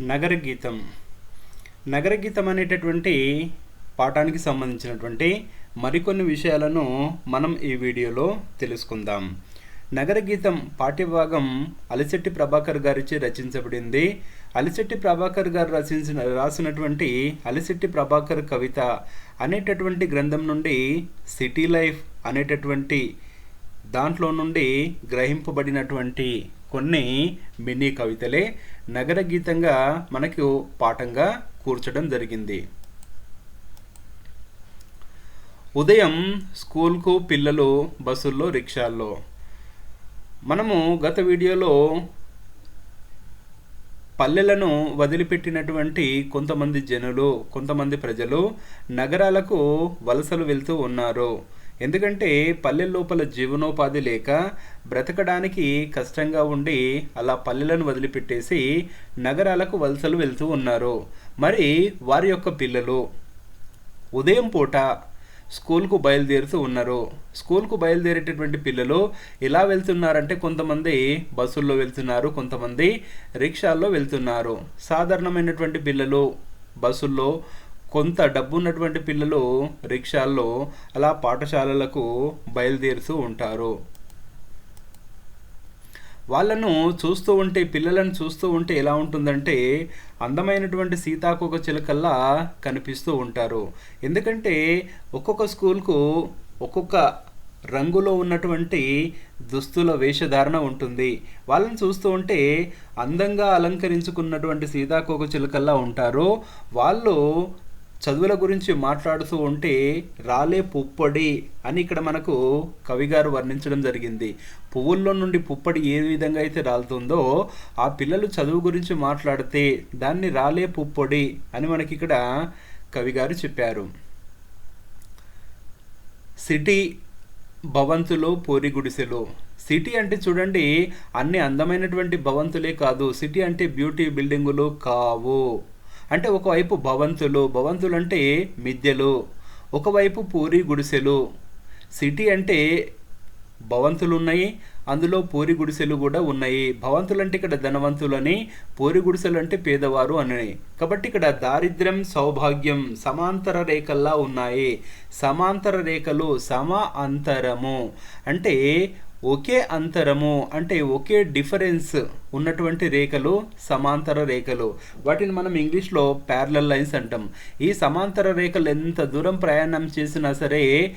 నగరగీతం. నగరగీతం నగర గీతం అనేటటువంటి పాఠానికి సంబంధించినటువంటి మరికొన్ని విషయాలను మనం ఈ వీడియోలో తెలుసుకుందాం. నగరగీతం పాఠ్యభాగం అలిశెట్టి ప్రభాకర్ గారిచే రచించబడింది. అలిశెట్టి ప్రభాకర్ గారు రచించిన రాసినటువంటి అలిశెట్టి ప్రభాకర్ కవిత అనేటటువంటి గ్రంథం నుండి సిటీ లైఫ్ అనేటటువంటి దాంట్లో నుండి గ్రహింపబడినటువంటి కొన్ని మినీ కవితలే. నగర గీతంగా మనకు పాఠంగా కూర్చడం జరిగింది. ఉదయం స్కూల్కు పిల్లలు బస్సుల్లో రిక్షాల్లో. మనము గత వీడియోలో పల్లెలను వదిలిపెట్టినటువంటి కొంతమంది జనులు కొంతమంది ప్రజలు నగరాలకు వలసలు వెళ్తూ ఉన్నారు. ఎందుకంటే పల్లె లోపల జీవనోపాధి లేక బ్రతకడానికి కష్టంగా ఉండి అలా పల్లెలను వదిలిపెట్టేసి నగరాలకు వలసలు వెళ్తూ ఉన్నారు. మరి వారి యొక్క పిల్లలు ఉదయం పూట స్కూల్కు బయలుదేరుతూ ఉన్నారు. స్కూల్కు బయలుదేరేటటువంటి పిల్లలు ఎలా వెళ్తున్నారంటే కొంతమంది బస్సుల్లో వెళ్తున్నారు కొంతమంది రిక్షాల్లో వెళ్తున్నారు. సాధారణమైనటువంటి పిల్లలు బస్సుల్లో కొంత డబ్బు ఉన్నటువంటి పిల్లలు రిక్షాల్లో అలా పాఠశాలలకు బయలుదేరుతూ ఉంటారు. వాళ్ళను చూస్తూ ఉంటే పిల్లలను చూస్తూ ఉంటే ఎలా ఉంటుందంటే అందమైనటువంటి సీతాకోక చిలకల్లా కనిపిస్తూ ఉంటారు. ఎందుకంటే ఒక్కొక్క స్కూల్కు ఒక్కొక్క రంగులో ఉన్నటువంటి దుస్తుల వేషధారణ ఉంటుంది. వాళ్ళని చూస్తూ ఉంటే అందంగా అలంకరించుకున్నటువంటి సీతాకోక చిలుకల్లా ఉంటారు. వాళ్ళు చదువుల గురించి మాట్లాడుతూ ఉంటే రాలే పుప్పొడి అని ఇక్కడ మనకు కవిగారు వర్ణించడం జరిగింది. పువ్వుల్లో నుండి పుప్పడి ఏ విధంగా అయితే రాలుతుందో ఆ పిల్లలు చదువు గురించి మాట్లాడితే దాన్ని రాలే పుప్పొడి అని మనకి ఇక్కడ కవిగారు చెప్పారు. సిటీ భవంతులు పూరి గుడిసెలు. సిటీ అంటే చూడండి అన్ని అందమైనటువంటి భవంతులే కాదు. సిటీ అంటే బ్యూటీ బిల్డింగులు కావు. అంటే ఒకవైపు భవంతులు భవంతులు అంటే మిద్దెలు ఒకవైపు పూరి గుడిసెలు. సిటీ అంటే భవంతులు ఉన్నాయి అందులో పూరి గుడిసెలు కూడా ఉన్నాయి. భవంతులు అంటే ఇక్కడ ధనవంతులు అని పూరి గుడిసెలు అంటే పేదవారు అని. కాబట్టి ఇక్కడ దారిద్ర్యం సౌభాగ్యం సమాంతర రేఖల్లా ఉన్నాయి. సమాంతర రేఖలు సమ అంతరము. అంటే ఒకే అంతరము అంటే ఒకే డిఫరెన్స్ ఉన్నటువంటి రేఖలు సమాంతర రేఖలు. వాటిని మనం ఇంగ్లీష్లో ప్యారలల్ లైన్స్ అంటాం. ఈ సమాంతర రేఖలు ఎంత దూరం ప్రయాణం చేసినా సరే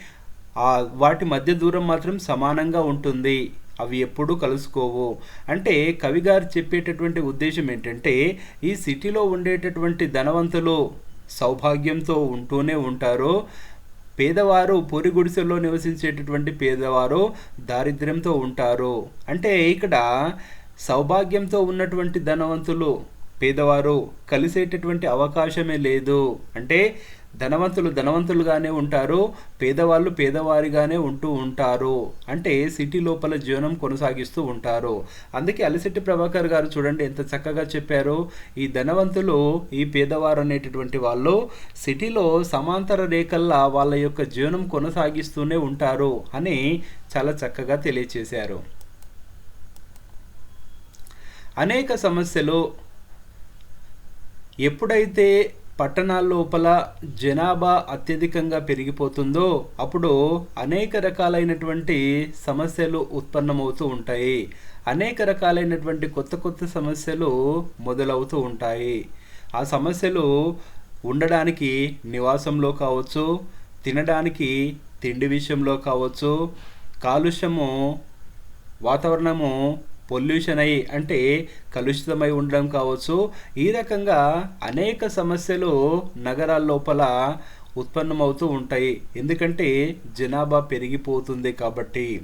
వాటి మధ్య దూరం మాత్రం సమానంగా ఉంటుంది. అవి ఎప్పుడూ కలుసుకోవు. అంటే కవిగారు చెప్పేటటువంటి ఉద్దేశం ఏంటంటే ఈ సిటీలో ఉండేటటువంటి ధనవంతులు సౌభాగ్యంతో ఉంటూనే ఉంటారు. పేదవారు పొరి గుడిసెల్లో నివసించేటటువంటి పేదవారు దారిద్ర్యంతో ఉంటారు. అంటే ఇక్కడ సౌభాగ్యంతో ఉన్నటువంటి ధనవంతులు పేదవారు కలిసేటటువంటి అవకాశమే లేదు. అంటే ధనవంతులు ధనవంతులుగానే ఉంటారు పేదవాళ్ళు పేదవారిగానే ఉంటూ ఉంటారు. అంటే సిటీ లోపల జీవనం కొనసాగిస్తూ ఉంటారు. అందుకే అలిశెట్టి ప్రభాకర్ గారు చూడండి ఎంత చక్కగా చెప్పారు. ఈ ధనవంతులు ఈ పేదవారు అనేటటువంటి వాళ్ళు సిటీలో సమాంతర రేఖల్లా వాళ్ళ యొక్క జీవనం కొనసాగిస్తూనే ఉంటారు అని చాలా చక్కగా తెలియచేశారు. అనేక సమస్యలు ఎప్పుడైతే పట్టణాల లోపల జనాభా అత్యధికంగా పెరిగిపోతుందో అప్పుడు అనేక రకాలైనటువంటి సమస్యలు ఉత్పన్నమవుతూ ఉంటాయి. అనేక రకాలైనటువంటి కొత్త కొత్త సమస్యలు మొదలవుతూ ఉంటాయి. ఆ సమస్యలు ఉండడానికి నివాసంలో కావచ్చు తినడానికి తిండి విషయంలో కావచ్చు కాలుష్యము వాతావరణము పొల్యూషన్ అయ్యి అంటే కలుషితమై ఉండడం కావచ్చు. ఈ రకంగా అనేక సమస్యలు నగరాల లోపల ఉత్పన్నమవుతూ ఉంటాయి. ఎందుకంటే జనాభా పెరిగిపోతుంది కాబట్టి.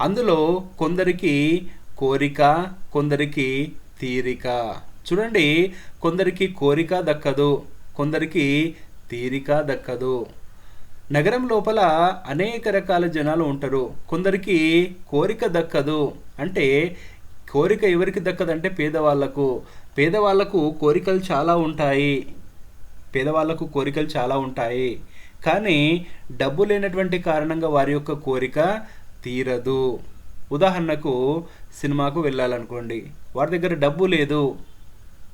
అందులో కొందరికి కోరిక కొందరికి తీరిక. చూడండి కొందరికి కోరిక దక్కదు కొందరికి తీరిక దక్కదు. నగరం లోపల అనేక రకాల జనాలు ఉంటారు. కొందరికి కోరిక దక్కదు. అంటే కోరిక ఎవరికి దక్కదంటే పేదవాళ్ళకు. పేదవాళ్ళకు కోరికలు చాలా ఉంటాయి. పేదవాళ్ళకు కోరికలు చాలా ఉంటాయి. కానీ డబ్బు లేనటువంటి కారణంగా వారి యొక్క కోరిక తీరదు. ఉదాహరణకు సినిమాకు వెళ్ళాలనుకోండి. వారి దగ్గర డబ్బు లేదు.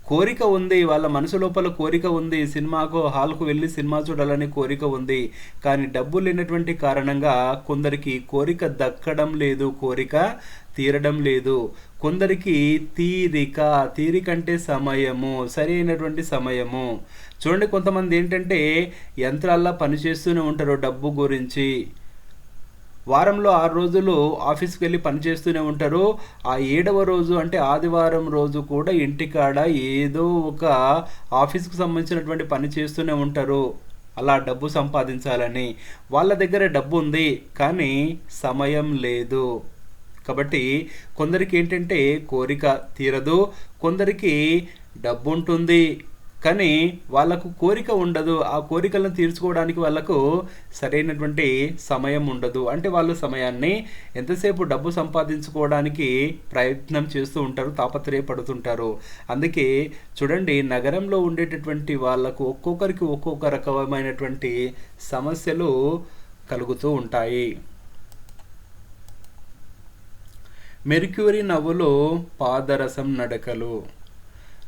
కోరిక ఉంది వాళ్ళ మనసు లోపల కోరిక ఉంది సినిమాకు హాల్కు వెళ్ళి సినిమా చూడాలని కోరిక ఉంది. కానీ డబ్బు లేనటువంటి కారణంగా కొందరికి కోరిక దక్కడం లేదు కోరిక తీరడం లేదు. కొందరికి తీరిక తీరిక అంటే సమయము సరి అయినటువంటి సమయము. చూడండి కొంతమంది ఏంటంటే యంత్రాల్లో పనిచేస్తూనే ఉంటారు డబ్బు గురించి. వారంలో ఆరు రోజులు ఆఫీస్కి వెళ్ళి పనిచేస్తూనే ఉంటారు. ఆ ఏడవ రోజు అంటే ఆదివారం రోజు కూడా ఇంటికాడ ఏదో ఒక ఆఫీస్కి సంబంధించినటువంటి పని చేస్తూనే ఉంటారు. అలా డబ్బు సంపాదించాలని. వాళ్ళ దగ్గర డబ్బు ఉంది కానీ సమయం లేదు. కాబట్టి కొందరికి ఏంటంటే కోరిక తీరదు. కొందరికి డబ్బు ఉంటుంది కానీ వాళ్ళకు కోరిక ఉండదు. ఆ కోరికలను తీర్చుకోవడానికి వాళ్ళకు సరైనటువంటి సమయం ఉండదు. అంటే వాళ్ళు సమయాన్ని ఎంతసేపు డబ్బు సంపాదించుకోవడానికి ప్రయత్నం చేస్తూ ఉంటారు తాపత్రయపడుతుంటారు. అందుకే చూడండి నగరంలో ఉండేటటువంటి వాళ్ళకు ఒక్కొక్కరికి ఒక్కొక్క రకమైనటువంటి సమస్యలు కలుగుతూ ఉంటాయి. మెర్క్యూరీ నవ్వులో పాదరసం నడకలు.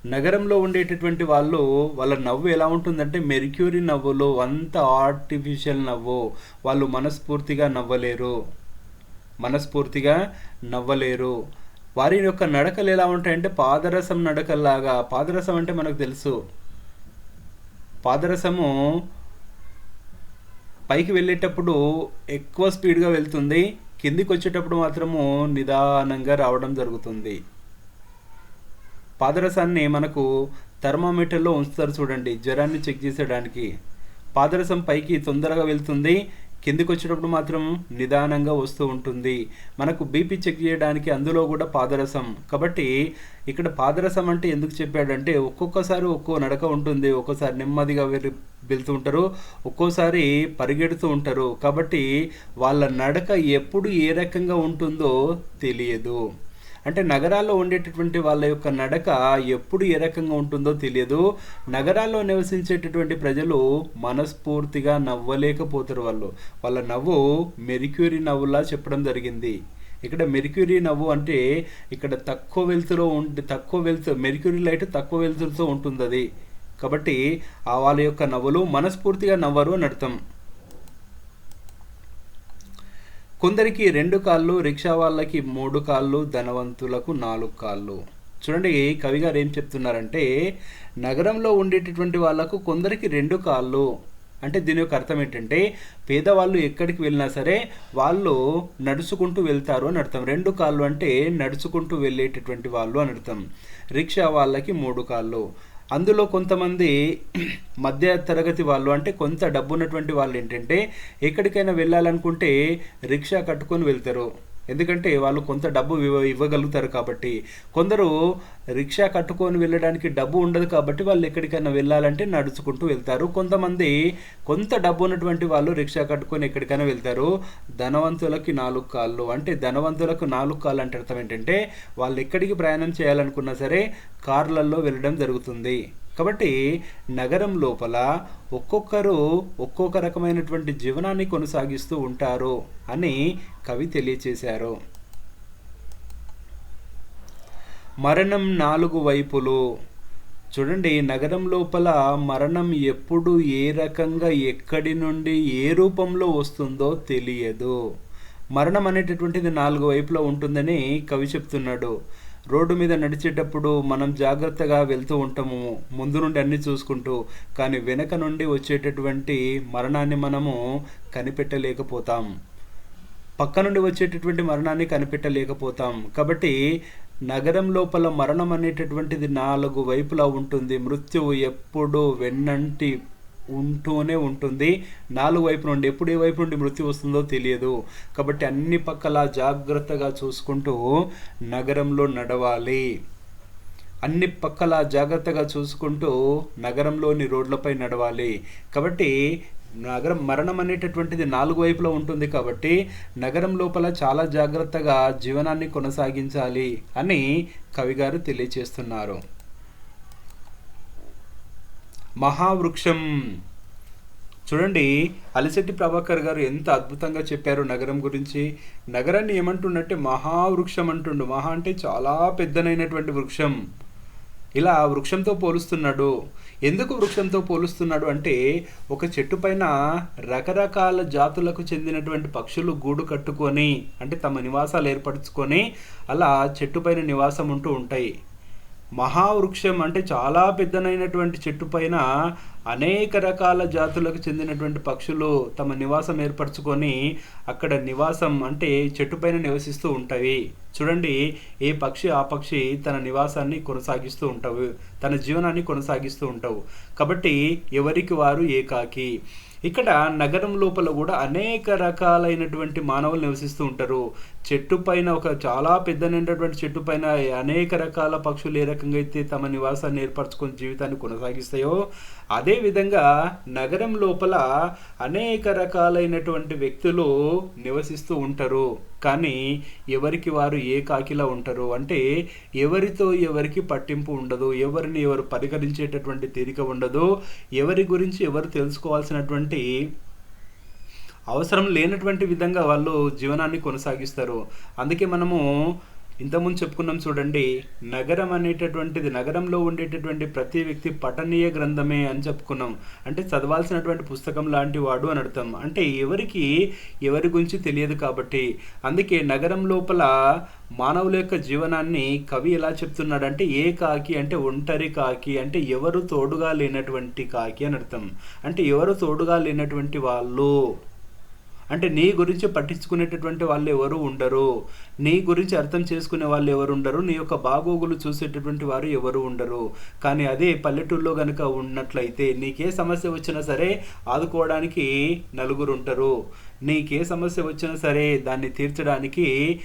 నగరంలో ఉండేటటువంటి వాళ్ళు వాళ్ళ నవ్వు ఎలా ఉంటుందంటే మెర్క్యూరీ నవ్వులో అంత ఆర్టిఫిషియల్ నవ్వు. వాళ్ళు మనస్ఫూర్తిగా నవ్వలేరు. మనస్ఫూర్తిగా నవ్వలేరు. వారి యొక్క నడకలు ఎలా ఉంటాయంటే పాదరసం నడకల్లాగా. పాదరసం అంటే మనకు తెలుసు. పాదరసము పైకి వెళ్ళేటప్పుడు ఎక్కువ స్పీడ్గా వెళ్తుంది. కిందికి వచ్చేటప్పుడు మాత్రము నిదానంగా రావడం జరుగుతుంది. పాదరసాన్ని మనకు థర్మామీటర్లో ఉంచుతారు చూడండి. జ్వరాన్ని చెక్ చేసేయడానికి. పాదరసం పైకి తొందరగా వెళ్తుంది. కిందికి వచ్చేటప్పుడు మాత్రం నిదానంగా వస్తూ ఉంటుంది. మనకు బీపీ చెక్ చేయడానికి అందులో కూడా పాదరసం. కాబట్టి ఇక్కడ పాదరసం అంటే ఎందుకు చెప్పాడంటే ఒక్కొక్కసారి ఒక్కో నడక ఉంటుంది. ఒక్కోసారి నెమ్మదిగా వెళ్ళి వెళ్తూ ఉంటారు. ఒక్కోసారి పరిగెడుతూ ఉంటారు. కాబట్టి వాళ్ళ నడక ఎప్పుడు ఏ రకంగా ఉంటుందో తెలియదు. అంటే నగరాల్లో ఉండేటటువంటి వాళ్ళ యొక్క నడక ఎప్పుడు ఏ రకంగా ఉంటుందో తెలియదు. నగరాల్లో నివసించేటటువంటి ప్రజలు మనస్ఫూర్తిగా నవ్వలేకపోతారు వాళ్ళు. వాళ్ళ నవ్వు మెరిక్యూరీ నవ్వులా చెప్పడం జరిగింది. ఇక్కడ మెరిక్యూరీ నవ్వు అంటే ఇక్కడ తక్కువ వెలుతులో ఉంటే తక్కువ వెలుతు మెరిక్యూరీ లైట్ తక్కువ వెలుతురుతో ఉంటుంది అది కాబట్టి ఆ వాళ్ళ యొక్క నవ్వులు మనస్ఫూర్తిగా నవ్వరు అని అర్థం. కొందరికి రెండు కాళ్ళు రిక్షా వాళ్ళకి మూడు కాళ్ళు ధనవంతులకు నాలుగు కాళ్ళు. చూడండి కవి గారు ఏం చెప్తున్నారంటే నగరంలో ఉండేటటువంటి వాళ్ళకు కొందరికి రెండు కాళ్ళు. అంటే దీని యొక్క అర్థం ఏంటంటే పేదవాళ్ళు ఎక్కడికి వెళ్ళినా సరే వాళ్ళు నడుచుకుంటూ వెళ్తారు అని అర్థం. రెండు కాళ్ళు అంటే నడుచుకుంటూ వెళ్ళేటటువంటి వాళ్ళు అని అర్థం. రిక్షా వాళ్ళకి మూడు కాళ్ళు. అందులో కొంతమంది మధ్య తరగతి వాళ్ళు అంటే కొంత డబ్బు ఉన్నటువంటి వాళ్ళు ఏంటంటే ఎక్కడికైనా వెళ్ళాలనుకుంటే రిక్షా కట్టుకొని వెళ్తారు. ఎందుకంటే వాళ్ళు కొంత డబ్బు ఇవ్వగలుగుతారు కాబట్టి. కొందరు రిక్షా కట్టుకొని వెళ్ళడానికి డబ్బు ఉండదు కాబట్టి వాళ్ళు ఎక్కడికైనా వెళ్ళాలంటే నడుచుకుంటూ వెళ్తారు. కొంతమంది కొంత డబ్బు ఉన్నటువంటి వాళ్ళు రిక్షా కట్టుకొని ఎక్కడికైనా వెళ్తారు. ధనవంతులకి నాలుగు కాళ్ళు. అంటే ధనవంతులకు నాలుగు కాళ్ళు అంటే అర్థం ఏంటంటే వాళ్ళు ఎక్కడికి ప్రయాణం చేయాలనుకున్నా సరే కార్లలో వెళ్ళడం జరుగుతుంది. కాబట్టి నగరం లోపల ఒక్కొక్కరు ఒక్కొక్క రకమైనటువంటి జీవనాన్ని కొనసాగిస్తూ ఉంటారు అని కవి తెలియచేశారు. మరణం నాలుగు వైపులు. చూడండి నగరం లోపల మరణం ఎప్పుడు ఏ రకంగా ఎక్కడి నుండి ఏ రూపంలో వస్తుందో తెలియదు. మరణం అనేటటువంటిది నాలుగు వైపులో ఉంటుందని కవి చెప్తున్నాడు. రోడ్డు మీద నడిచేటప్పుడు మనం జాగ్రత్తగా వెళ్తూ ఉంటాము ముందు నుండి అన్ని చూసుకుంటూ కానీ వెనక నుండి వచ్చేటటువంటి మరణాన్ని మనము కనిపెట్టలేకపోతాం. పక్క నుండి వచ్చేటటువంటి మరణాన్ని కనిపెట్టలేకపోతాం. కాబట్టి నగరం లోపల మరణం అనేటటువంటిది నాలుగు వైపులా ఉంటుంది. మృత్యువు ఎప్పుడు వెన్నంటి ఉంటూనే ఉంటుంది. నాలుగు వైపు నుండి ఎప్పుడు ఏ వైపు నుండి మృతి వస్తుందో తెలియదు. కాబట్టి అన్ని పక్కల జాగ్రత్తగా చూసుకుంటూ నగరంలో నడవాలి. అన్ని పక్కల జాగ్రత్తగా చూసుకుంటూ నగరంలోని రోడ్లపై నడవాలి. కాబట్టి నగరం మరణం అనేటటువంటిది నాలుగు వైపులో ఉంటుంది కాబట్టి నగరం లోపల చాలా జాగ్రత్తగా జీవనాన్ని కొనసాగించాలి అని కవిగారు తెలియచేస్తున్నారు. మహావృక్షం. చూడండి అలిశెట్టి ప్రభాకర్ గారు ఎంత అద్భుతంగా చెప్పారు నగరం గురించి. నగరాన్ని ఏమంటుండంటే మహావృక్షం అంటుండు. మహా అంటే చాలా పెద్దనైనటువంటి వృక్షం. ఇలా వృక్షంతో పోలుస్తున్నాడు. ఎందుకు వృక్షంతో పోలుస్తున్నాడు అంటే ఒక చెట్టు పైన రకరకాల జాతులకు చెందినటువంటి పక్షులు గూడు కట్టుకొని అంటే తమ నివాసాలు ఏర్పరచుకొని అలా చెట్టు పైన నివాసం ఉంటూ ఉంటాయి. మహావృక్షం అంటే చాలా పెద్దనైనటువంటి చెట్టు పైన అనేక రకాల జాతులకు చెందినటువంటి పక్షులు తమ నివాసం ఏర్పరచుకొని అక్కడ నివాసం అంటే చెట్టు పైన నివసిస్తూ ఉంటాయి. చూడండి ఏ పక్షి ఆ పక్షి తన నివాసాన్ని కొనసాగిస్తూ ఉంటావు తన జీవనాన్ని కొనసాగిస్తూ ఉంటావు. కాబట్టి ఎవరికి వారు ఏకాకి. ఇక్కడ నగరం లోపల కూడా అనేక రకాలైనటువంటి మానవులు నివసిస్తూ ఉంటారు. చెట్టు పైన ఒక చాలా పెద్దనైనటువంటి చెట్టు పైన అనేక రకాల పక్షులు ఏ రకంగా అయితే తమ నివాసాన్ని ఏర్పరచుకొని జీవితాన్ని కొనసాగిస్తాయో అదే విధంగా నగరం లోపల అనేక రకాలైనటువంటి వ్యక్తులు నివసిస్తూ ఉంటారు. కానీ ఎవరికి వారు ఏ కాకిలా ఉంటారు? అంటే ఎవరితో ఎవరికి పట్టింపు ఉండదు. ఎవరిని ఎవరు పరిగణించేటటువంటి తీరిక ఉండదు. ఎవరి గురించి ఎవరు తెలుసుకోవాల్సినటువంటి అవసరం లేనటువంటి విధంగా వాళ్ళు జీవనాన్ని కొనసాగిస్తారు. అందుకే మనము ఇంతకుముందు చెప్పుకున్నాం చూడండి నగరం అనేటటువంటిది నగరంలో ఉండేటటువంటి ప్రతి వ్యక్తి పఠనీయ గ్రంథమే అని చెప్పుకున్నాం. అంటే చదవాల్సినటువంటి పుస్తకం లాంటి వాడు అని అర్థం. అంటే ఎవరికి ఎవరి గురించి తెలియదు కాబట్టి. అందుకే నగరం లోపల మానవుల యొక్క జీవనాన్ని కవి ఎలా చెప్తున్నాడంటే ఏ కాకి అంటే ఒంటరి కాకి అంటే ఎవరు తోడుగా లేనటువంటి కాకి అని అర్థం. అంటే ఎవరు తోడుగా లేనటువంటి వాళ్ళు అంటే నీ గురించి పట్టించుకునేటటువంటి వాళ్ళు ఎవరు ఉండరు. నీ గురించి అర్థం చేసుకునే వాళ్ళు ఎవరు ఉండరు. నీ యొక్క బాగోగులు చూసేటటువంటి వారు ఎవరు ఉండరు. కానీ అదే పల్లెటూరులో కనుక ఉన్నట్లయితే నీకే సమస్య వచ్చినా సరే ఆదుకోవడానికి నలుగురు ఉంటారు. నీకే సమస్య వచ్చినా సరే దాన్ని తీర్చడానికి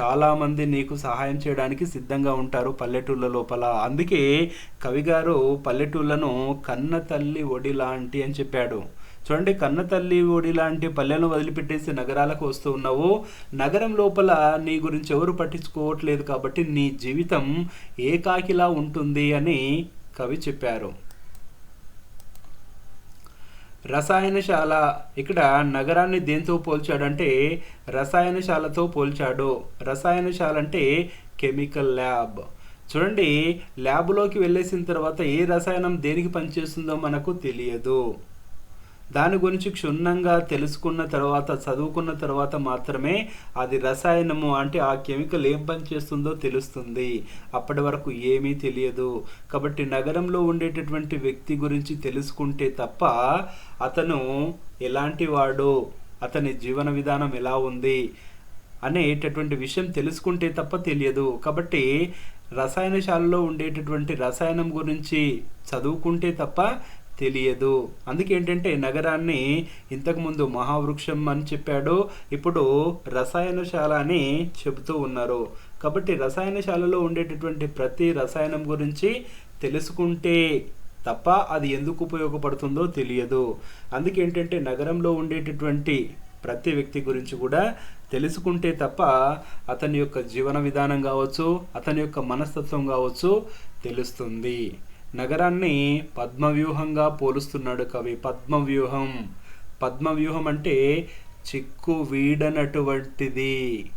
చాలామంది నీకు సహాయం చేయడానికి సిద్ధంగా ఉంటారు పల్లెటూళ్ళ లోపల. అందుకే కవిగారు పల్లెటూళ్ళను కన్న తల్లి ఒడి లాంటి అని చెప్పాడు. చూడండి కన్న తల్లి ఒడి లాంటి పల్లెలను వదిలిపెట్టేసి నగరాలకు వస్తూ ఉన్నావు. నగరం లోపల నీ గురించి ఎవరు పట్టించుకోవట్లేదు కాబట్టి నీ జీవితం ఏకాకిలా ఉంటుంది అని కవి చెప్పారు. రసాయనశాల ఇక్కడ నగరాన్ని దేంతో పోల్చాడంటే రసాయనశాలతో పోల్చాడు. రసాయనశాల అంటే కెమికల్ ల్యాబ్. చూడండి ల్యాబ్లోకి వెళ్ళేసిన తర్వాత ఏ రసాయనం దేనికి పనిచేస్తుందో మనకు తెలియదు. దాని గురించి క్షుణ్ణంగా తెలుసుకున్న తర్వాత చదువుకున్న తర్వాత మాత్రమే అది రసాయనము అంటే ఆ కెమికల్ ఏం పని చేస్తుందో తెలుస్తుంది. అప్పటి వరకు ఏమీ తెలియదు. కాబట్టి నగరంలో ఉండేటటువంటి వ్యక్తి గురించి తెలుసుకుంటే తప్ప అతను ఎలాంటి వాడు అతని జీవన విధానం ఎలా ఉంది అనేటటువంటి విషయం తెలుసుకుంటే తప్ప తెలియదు. కాబట్టి రసాయనశాలలో ఉండేటటువంటి రసాయనం గురించి చదువుకుంటే తప్ప తెలియదు. అందుకే ఏంటంటే నగరాన్ని ఇంతకుముందు మహావృక్షం అని చెప్పాడు. ఇప్పుడు రసాయనశాల అని చెబుతూ ఉన్నారు. కాబట్టి రసాయనశాలలో ఉండేటటువంటి ప్రతి రసాయనం గురించి తెలుసుకుంటే తప్ప అది ఎందుకు ఉపయోగపడుతుందో తెలియదు. అందుకే ఏంటంటే నగరంలో ఉండేటటువంటి ప్రతి వ్యక్తి గురించి కూడా తెలుసుకుంటే తప్ప అతని యొక్క జీవన విధానం కావచ్చు అతని యొక్క మనస్తత్వం కావచ్చు తెలుస్తుంది. నగరాన్ని పద్మవ్యూహంగా పోలుస్తున్నాడు కవి. పద్మవ్యూహం. పద్మవ్యూహం అంటే చిక్కు వీడనటువంటిది.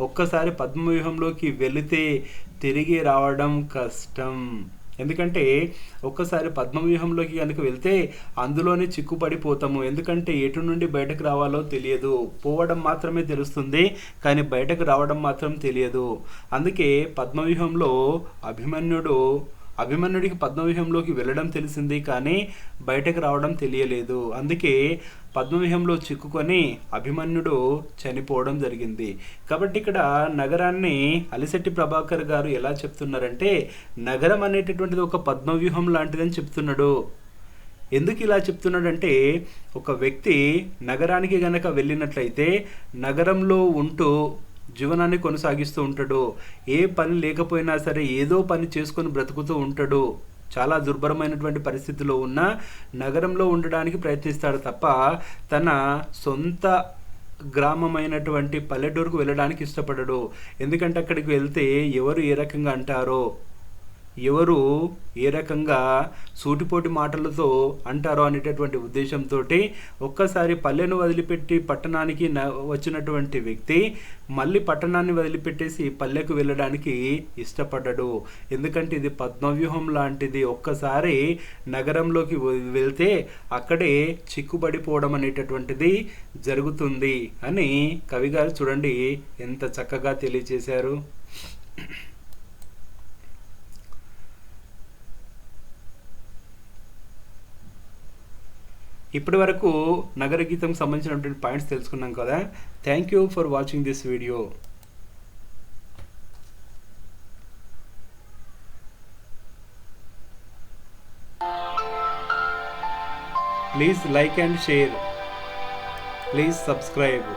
ఒక్కసారి పద్మవ్యూహంలోకి వెళితే తిరిగి రావడం కష్టం. ఎందుకంటే ఒక్కసారి పద్మవ్యూహంలోకి కనుక వెళ్తే అందులోనే చిక్కుపడిపోతాము. ఎందుకంటే ఎటు నుండి బయటకు రావాలో తెలియదు. పోవడం మాత్రమే తెలుస్తుంది కానీ బయటకు రావడం మాత్రం తెలియదు. అందుకే పద్మవ్యూహంలో అభిమన్యుడు అభిమన్యుడికి పద్మవ్యూహంలోకి వెళ్ళడం తెలిసింది కానీ బయటకు రావడం తెలియలేదు. అందుకే పద్మవ్యూహంలో చిక్కుకొని అభిమన్యుడు చనిపోవడం జరిగింది. కాబట్టి ఇక్కడ నగరాన్ని అలిశెట్టి ప్రభాకర్ గారు ఎలా చెప్తున్నారంటే నగరం అనేటటువంటిది ఒక పద్మవ్యూహం లాంటిదని చెప్తున్నాడు. ఎందుకు ఇలా చెప్తున్నాడంటే ఒక వ్యక్తి నగరానికి గనక వెళ్ళినట్లయితే నగరంలో ఉంటూ జీవనాన్ని కొనసాగిస్తూ ఉంటాడు. ఏ పని లేకపోయినా సరే ఏదో పని చేసుకొని బ్రతుకుతూ ఉంటాడు. చాలా దుర్భరమైనటువంటి పరిస్థితిలో ఉన్న నగరంలో ఉండడానికి ప్రయత్నిస్తాడు తప్ప తన సొంత గ్రామమైనటువంటి పల్లెటూరుకు వెళ్ళడానికి ఇష్టపడడు. ఎందుకంటే అక్కడికి వెళ్తే ఎవరు ఏ రకంగా అంటారో ఎవరు ఏ రకంగా సూటిపోటి మాటలతో అంటారో అనేటటువంటి ఉద్దేశంతో ఒక్కసారి పల్లెను వదిలిపెట్టి పట్టణానికి న- వచ్చినటువంటి వ్యక్తి మళ్ళీ పట్టణాన్ని వదిలిపెట్టేసి పల్లెకు వెళ్ళడానికి ఇష్టపడ్డాడు ఎందుకంటే ఇది పద్మవ్యూహం లాంటిది. ఒక్కసారి నగరంలోకి వెళ్తే అక్కడే చిక్కుబడిపోవడం అనేటటువంటిది జరుగుతుంది అని కవిగారు చూడండి ఎంత చక్కగా తెలియజేశారు ఇప్పటి వరకు నగర గీతం సంబంధించినటువంటి పాయింట్స్ తెలుసుకున్నాం కదా. Thank you for watching this video please like and share please subscribe